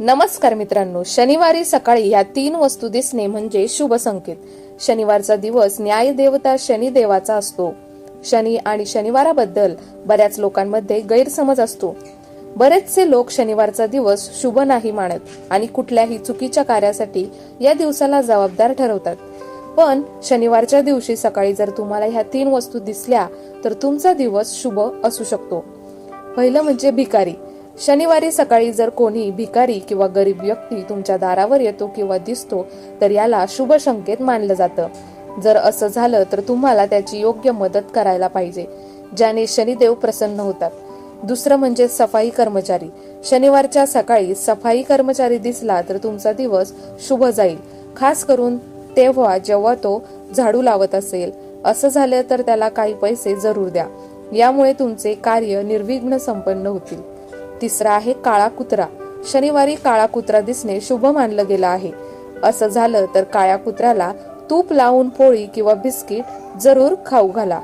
नमस्कार मित्रांनो शनिवारी सकाळी या तीन वस्तू दिसणे म्हणजे शुभ संकेत. शनिवारचा दिवस न्याय देवता शनी देवाचा असतो. शनी आणि शनिवाराबद्दल बऱ्याच लोकांमध्ये गैरसमज असतो. बरेचसे लोक शनिवारचा दिवस शुभ नाही मानत आणि कुठल्याही चुकीच्या कार्यासाठी या दिवसाला जबाबदार ठरवतात. पण शनिवारच्या दिवशी सकाळी जर तुम्हाला ह्या तीन वस्तू दिसल्या तर तुमचा दिवस शुभ असू शकतो. पहिलं म्हणजे भिकारी. शनिवारी सकाळी जर कोणी भिकारी किंवा गरीब व्यक्ती तुमच्या दारावर येतो किंवा दिसतो तर याला शुभ संकेत मानलं जातं. जर असं झालं तर तुम्हाला त्याची योग्य मदत करायला पाहिजे ज्याने शनिदेव प्रसन्न होतात. दुसरं म्हणजे सफाई कर्मचारी. शनिवारच्या सकाळी सफाई कर्मचारी दिसला तर तुमचा दिवस शुभ जाईल. खास करून तेव्हा जेव्हा तो झाडू लावत असेल. असं झालं तर त्याला काही पैसे जरूर द्या. यामुळे तुमचे कार्य निर्विघ्न संपन्न होतील. तिसरा आहे काळा कुत्रा. शनिवारी काळा कुत्रा दिसणे शुभ मानलं गेलं आहे. असं झालं तर काळ्या कुत्र्याला तूप लावून पोळी किंवा बिस्किट जरूर खाऊ घाला.